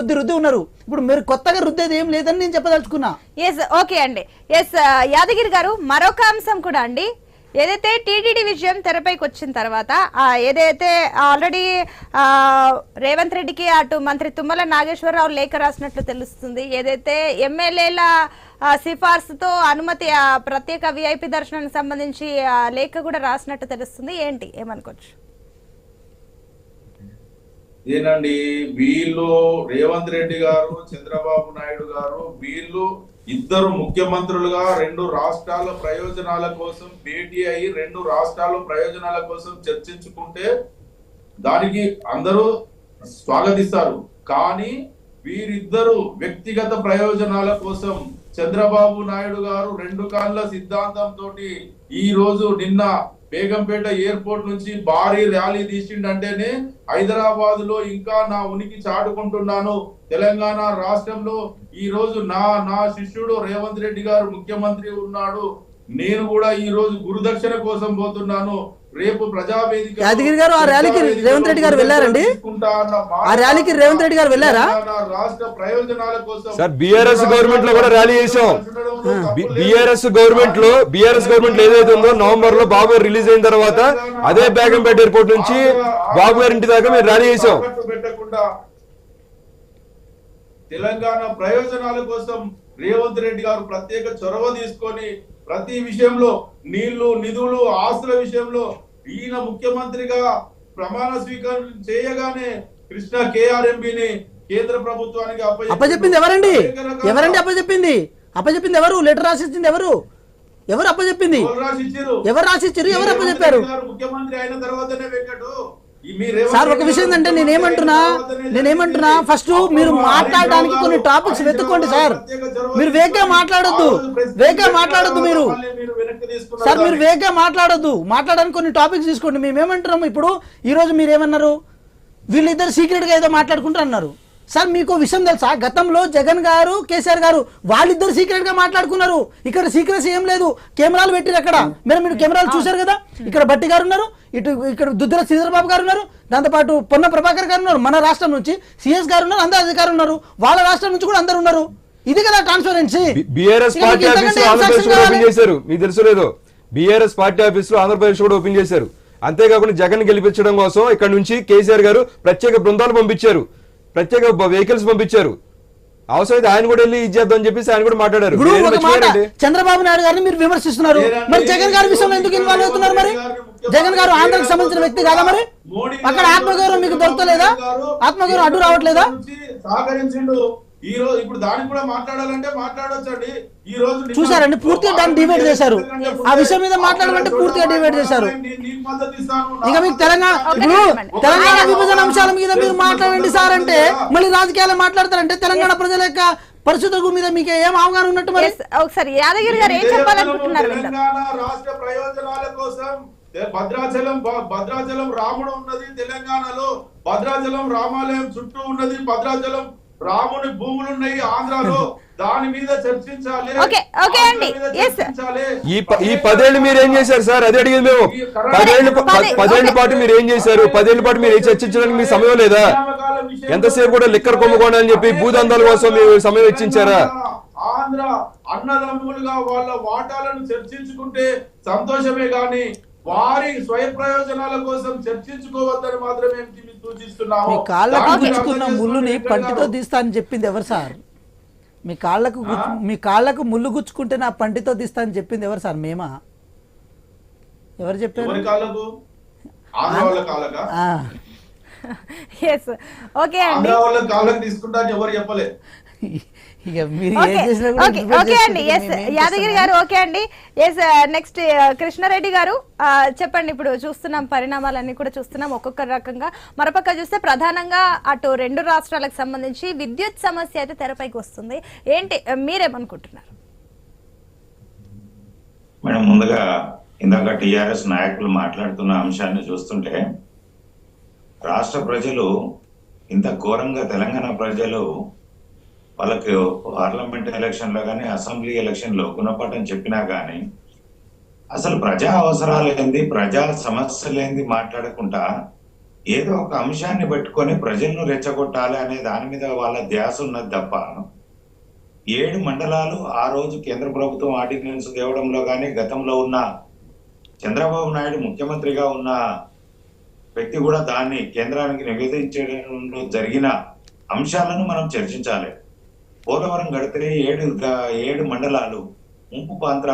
రుద్ది రుద్ది ఉన్నారు. ఇప్పుడు మీరు కొత్తగా రుద్దేది ఏం లేదని నేను చెప్పదలుచుకున్నా. ఎస్ ఓకే అండి. ఎస్ uh, యాదగిరి గారు మరొక అంశం కూడా అండి. ఏదైతే టీటీడీ విజయం తెరపైకి వచ్చిన తర్వాత ఏదైతే ఆల్రెడీ రేవంత్ రెడ్డికి అటు మంత్రి తుమ్మల నాగేశ్వరరావు లేఖ రాసినట్లు తెలుస్తుంది. ఏదైతే ఎమ్మెల్యేల సిఫార్సుతో అనుమతి ఆ, ప్రత్యేక విఐపి దర్శనానికి సంబంధించి ఆ, లేఖ కూడా రాసినట్టు తెలుస్తుంది. ఏంటి? ఏమనుకోవచ్చు? ఏనండి వీళ్ళు రేవంత్ రెడ్డి గారు చంద్రబాబు నాయుడు గారు వీళ్ళు ఇద్దరు ముఖ్యమంత్రులుగా రెండు రాష్ట్రాల ప్రయోజనాల కోసం భేటీ అయి రెండు రాష్ట్రాల ప్రయోజనాల కోసం చర్చించుకుంటే దానికి అందరూ స్వాగతిస్తారు. కానీ వీరిద్దరు వ్యక్తిగత ప్రయోజనాల కోసం చంద్రబాబు నాయుడు గారు రెండు కాళ్ళ సిద్ధాంతంతో ఈ రోజు నిన్న బేగంపేట ఎయిర్పోర్ట్ నుంచి భారీ ర్యాలీ తీసిండంటేనే హైదరాబాద్లో ఇంకా నా ఉనికి చాటుకుంటున్నాను తెలంగాణ రాష్ట్రంలో ఈ రోజు నా నా శిష్యుడు రేవంత్ రెడ్డి గారు ముఖ్యమంత్రి ఉన్నాడు నేను కూడా ఈ రోజు గురుదక్షిణ కోసం పోతున్నాను రేపు ప్రజావేదిక యాదగిరి గారు, ఆ ర్యాలీకి రేవంత్ రెడ్డి గారు వెళ్ళారండి? ఆ ర్యాలీకి రేవంత్ రెడ్డి గారు వెళ్ళారా? రాష్ట్ర ప్రయోజనాల కోసం సార్, BRS గవర్నమెంట్లో కూడా ర్యాలీ చేశాం. బిఆర్ఎస్ గవర్నమెంట్లో బిఆర్ఎస్ గవర్నమెంట్లో ఏదైతే ఉందో నవంబర్లో బాబు గారు రిలీజ్ అయిన తర్వాత అదే బేగంపేట ఎయిర్పోర్ట్ నుంచి బాబు గారి ఇంటి దాకా మేము ర్యాలీ చేసాం తెలంగాణ ప్రయోజనాల కోసం రేవంత్ రెడ్డి గారు ప్రత్యేక చొరవ తీసుకొని ప్రతి విషయంలో నీళ్ళు నిధులు ఆస్తుల విషయంలో ఈయన ముఖ్యమంత్రిగా ప్రమాణ స్వీకారం చేయగానే కృష్ణ కేఆర్ఎంబిని కేంద్ర ప్రభుత్వానికి అప్పచెప్పింది ఎవరండి? ఎవరండి అప్పచెప్పింది? అప్పచెప్పింది ఎవరు? లెటర్ రాసిచ్చింది ఎవరు? ఎవరు అప్పచెప్పింది ఎవరు రాసి ఇచ్చారు? ఎవరు రాసిచ్చారు? ఎవరు అప్పచెప్పారు సార్ ఒక విషయం ఏంటంటే నేనేమంటున్నా నేనేమంటున్నా. ఫస్ట్ మీరు మాట్లాడడానికి కొన్ని టాపిక్స్ వెతుక్కోండి సార్. మీరు వేగ్గా మాట్లాడొద్దు. వేగ్గా మాట్లాడొద్దు మీరు. సార్ మీరు వేగ్గా మాట్లాడొద్దు. మాట్లాడడానికి కొన్ని టాపిక్స్ తీసుకోండి. మేము ఏమంటున్నాము ఇప్పుడు? ఈ రోజు మీరు ఏమన్నారు? వీళ్ళిద్దరు సీక్రెట్గా ఏదో మాట్లాడుకుంటారు అన్నారు. సార్ మీకు విషయం తెలుసా? గతంలో జగన్ గారు కేసీఆర్ గారు వాళ్ళిద్దరు సీక్రెట్గా మాట్లాడుకున్నారు. ఇక్కడ సీక్రెట్స్ ఏం లేదు. కెమెరాలు పెట్టిరు అక్కడ. మీరు మీరు కెమెరాలు చూశారు కదా? ఇక్కడ బట్టి గారు ఉన్నారు ఇటు ఇక్కడ దుద్దుల శ్రీధరబాబు గారు ఉన్నారు దాంతోపాటు పొన్న ప్రభాకర్ గారు ఉన్నారు. మన రాష్ట్రం నుంచి సిఎస్ గారు ఉన్నారు అందరు అధికారులు ఉన్నారు. వాళ్ళ రాష్ట్రం నుంచి కూడా అందరు ఉన్నారు. ఇది కదా ట్రాన్స్పరెన్సీ బిఆర్ఎస్ పార్టీ ఆఫీస్లో ఆంధ్రప్రదేశ్ కూడా ఓపెన్ చేశారు. మీకు తెలుసు లేదో? బిఆర్ఎస్ పార్టీ ఆఫీస్లో ఆంధ్రప్రదేశ్ కూడా ఓపెన్ చేశారు. అంతేకాకుండా జగన్ గెలిపించడం కోసం ఇక్కడ నుంచి కేసీఆర్ గారు ప్రత్యేక బృందాలు పంపించారు. ప్రత్యేక వెహికల్స్ పంపించారు. అవసరమైతే ఆయన కూడా వెళ్ళి ఇచ్చేద్దాం అని చెప్పేసి ఆయన కూడా మాట్లాడారు? చంద్రబాబు నాయుడు గారిని మీరు విమర్శిస్తున్నారు. మరి జగన్ గారి విషయంలో ఎందుకు ఇన్వాల్వ్ అవుతున్నారు మరి? జగన్ గారు ఆంధ్రకు సంబంధించిన వ్యక్తి కాదా మరి? అక్కడ ఆత్మగౌరవం మీకు దొరకలేదా? ఆత్మగౌరవం అడ్డు రావట్లేదా? ఈ రోజు ఇప్పుడు దానికి కూడా మాట్లాడాలంటే మాట్లాడొచ్చండి. ఈ రోజు చూశారండి, పూర్తిగా దాన్ని divide చేశారు. ఆ విషయం మీద మాట్లాడాలంటే పూర్తిగా divide చేశారు. ఇక మీకు తెలంగాణ ఇప్పుడు. తెలంగాణ విభజన అంశాల మీద మీరు మాట్లాడండి సార్ అంటే మళ్ళీ రాజకీయాలు మాట్లాడతారంటే తెలంగాణ ప్రజల యొక్క పరిస్థితుల మీద మీకు ఏం అవగాహన ఉన్నట్టు మరి? ఒకసారి యాదగిరి గారు ఏం చెప్పాలనుకుంటున్నారు రాష్ట్ర ప్రయోజనాల కోసం భద్రాచలం భద్రాచలం రాముడు ఉన్నది తెలంగాణలో. భద్రాచలం రామాలయం చుట్టూ ఉన్నది భద్రాచలం రాముని భూములు ఉన్నాయి ఆంధ్రాలో. దాని మీద చర్చించాలి. ఈ పదేళ్ళు మీరు ఏం చేశారు సార్? అదే అడిగింది మేము. పదేళ్ళు ప- పదే- పదేళ్ళ ఓకే. పాటు మీరు ఏం చేశారు? పదేళ్ళ పాటు మీరు ఏం చర్చించడానికి మీ సమయం లేదా? ఎంతసేపు కూడా లిక్కర్ కొమ్ముకోండి అని చెప్పి భూదందాల కోసం మీరు సమయం వెచ్చించారా ఆంధ్ర అన్నదమ్ములుగా వాళ్ళ వాటాలను చర్చించుకుంటే సంతోషమే గాని వారి స్వయ ప్రయోజనాల కోసం చర్చించుకోవద్దని మాత్రమే సూచిస్తున్నాము. మీ కాళ్ళకు గుచ్చుకున్న ముళ్ళుని పంటితో తీస్తా అని చెప్పింది ఎవరు సార్? మీ కాళ్ళకు మీ కాళ్ళకు ముళ్ళు గుచ్చుకుంటే నా పంటితో తీస్తా అని చెప్పింది ఎవరు సార్? మేమా? ఎవరు చెప్పారు? ఓకే అండి. తీసుకుంటా ఎవరు చెప్పలే. యాదగిరి? గారు ఓకే అండి. ఎస్ నెక్స్ట్ కృష్ణారెడ్డి గారు ఆ, చెప్పండి ఇప్పుడు చూస్తున్నాం పరిణామాలన్నీ కూడా చూస్తున్నాం ఒక్కొక్క రకంగా. మరోపక్క చూస్తే ప్రధానంగా అటు రెండు రాష్ట్రాలకు సంబంధించి విద్యుత్ సమస్య అయితే తెరపైకి వస్తుంది. ఏంటి మీరేమనుకుంటున్నారు? మేడం ముందుగా ఇందాక టిఆర్ఎస్ నాయకులు మాట్లాడుతున్న అంశాన్ని చూస్తుంటే రాష్ట్ర ప్రజలు ఇంత ఘోరంగా తెలంగాణ ప్రజలు వాళ్ళకి పార్లమెంట్ ఎలక్షన్లో కానీ అసెంబ్లీ ఎలక్షన్లో గుణపాఠం చెప్పినా కానీ అసలు ప్రజా అవసరాలు ఏంది ప్రజా సమస్యలు ఏంది మాట్లాడకుండా ఏదో ఒక అంశాన్ని పెట్టుకొని ప్రజలను రెచ్చగొట్టాలి అనే దాని మీద వాళ్ళ ధ్యాస ఉన్నది తప్ప ఏడు మండలాలు ఆ రోజు కేంద్ర ప్రభుత్వం ఆర్డినెన్స్ తేవడంలో కానీ గతంలో ఉన్న చంద్రబాబు నాయుడు ముఖ్యమంత్రిగా ఉన్న వ్యక్తి కూడా దాన్ని కేంద్రానికి నివేదించడంలో జరిగిన అంశాలను మనం చర్చించాలి. పోలవరం గడితే ఏడు ఏడు మండలాలు ముంపు ప్రాంతాలు